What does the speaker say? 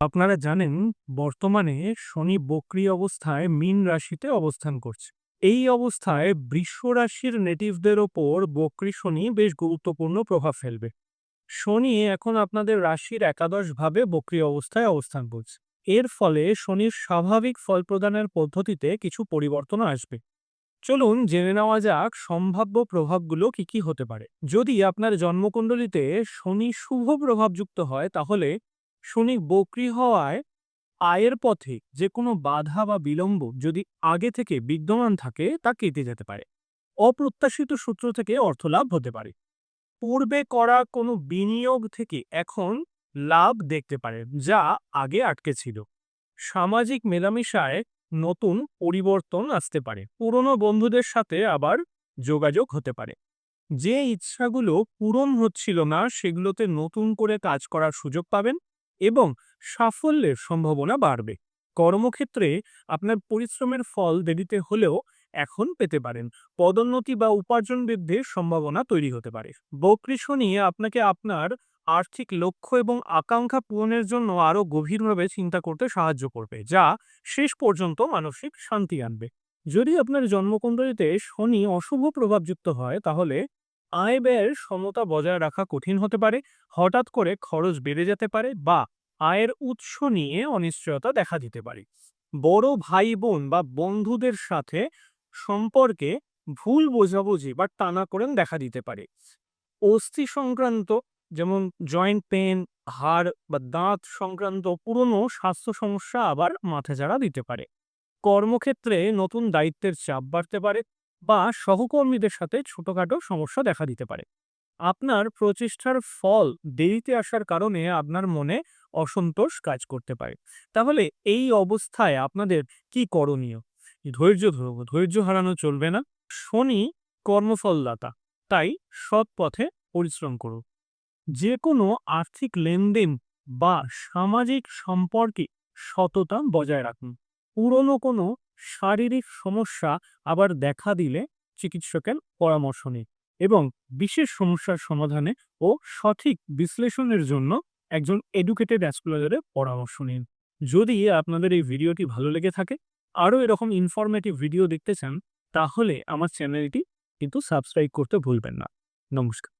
আপনারা জানেন, বর্তমানে শনি বক্রি অবস্থায় মীন রাশিতে অবস্থান করছে। এই অবস্থায় বৃষ রাশির নেটিভদের ওপর বক্রি শনি বেশ গুরুত্বপূর্ণ প্রভাব ফেলবে। শনি এখন আপনাদের রাশির একাদশ ভাবে বক্রি অবস্থায় অবস্থান করছে। এর ফলে শনির স্বাভাবিক ফল প্রদানের পদ্ধতিতে কিছু পরিবর্তন আসবে। চলুন জেনে নেওয়া যাক সম্ভাব্য প্রভাবগুলো কি কি হতে পারে। যদি আপনার জন্মকুণ্ডলিতে শনি শুভ প্রভাবযুক্ত হয়, তাহলে শনি বক্রি হওয়ায় আয়ের পথে যে কোনো বাধা বা বিলম্ব যদি আগে থেকে বিদ্যমান থাকে, তা কেটে যেতে পারে। অপ্রত্যাশিত সূত্র থেকে অর্থলাভ হতে পারে। পূর্বে করা কোনো বিনিয়োগ থেকে এখন লাভ দেখতে পারে যা আগে আটকে ছিল। সামাজিক মেলামেশায় নতুন পরিবর্তন আসতে পারে। পুরনো বন্ধুদের সাথে আবার যোগাযোগ হতে পারে। যে ইচ্ছাগুলো পূরণ হচ্ছিল না, সেগুলোতে নতুন করে কাজ করার সুযোগ পাবেন। এবং সাফল্যের সম্ভাবনা বাড়বে। কর্মক্ষেত্রে আপনার পরিশ্রমের ফল দেরিতে হলেও এখন পেতে পারেন। পদোন্নতি বা উপার্জন বৃদ্ধির সম্ভাবনা তৈরি হতে পারে। বকরি শনি আপনাকে আপনার আর্থিক লক্ষ্য এবং আকাঙ্ক্ষা পূরণের জন্য আরও গভীরভাবে চিন্তা করতে সাহায্য করবে, যা শেষ পর্যন্ত মানসিক শান্তি আনবে। যদি আপনার জন্মকুণ্ডলিতে শনি অশুভ প্রভাবযুক্ত হয়, তাহলে আয় ব্যয়ের সমতা বজায় রাখা কঠিন হতে পারে। হঠাৎ করে খরচ বেড়ে যেতে পারে বা আয়ের উৎস নিয়ে অনিশ্চয়তা দেখা দিতে পারে। বড় ভাই বোন বা বন্ধুদের সাথে সম্পর্কে ভুল বোঝাবুঝি বা টানাকোড়েন দেখা দিতে পারে। অস্থি সংক্রান্ত যেমন জয়েন্ট পেন হাড় বা দাঁত সংক্রান্ত পুরনো স্বাস্থ্য সমস্যা আবার মাথাচাড়া দিতে পারে। কর্মক্ষেত্রে নতুন দায়িত্বের চাপ বাড়তে পারে বা সহকর্মীদের সাথে ছোটখাটো সমস্যা দেখা দিতে পারে। আপনার প্রচেষ্টার ফল দেরিতে আসার কারণে আপনার মনে অসন্তোষ কাজ করতে পারে। তাহলে এই অবস্থায় আপনাদের কি করণীয়? ধৈর্য ধরব, ধৈর্য হারানো চলবে না। শনি কর্মফলদাতা, তাই সৎ পথে পরিশ্রম করুন যে কোনো আর্থিক লেনদেন বা সামাজিক সম্পর্কে সততা বজায় রাখুন। পুরনো কোনো শারীরিক সমস্যা আবার দেখা দিলে চিকিৎসকের পরামর্শ নিন। এবং বিশেষ সমস্যার সমাধানে ও সঠিক বিশ্লেষণের জন্য একজন এডুকেটেড অ্যাস্ট্রোলজারের পরামর্শ নিন। যদি আপনাদের এই ভিডিওটি ভালো লেগে থাকে, আরও এরকম ইনফরমেটিভ ভিডিও দেখতে চান, তাহলে আমার চ্যানেলটি কিন্তু সাবস্ক্রাইব করতে ভুলবেন না। নমস্কার।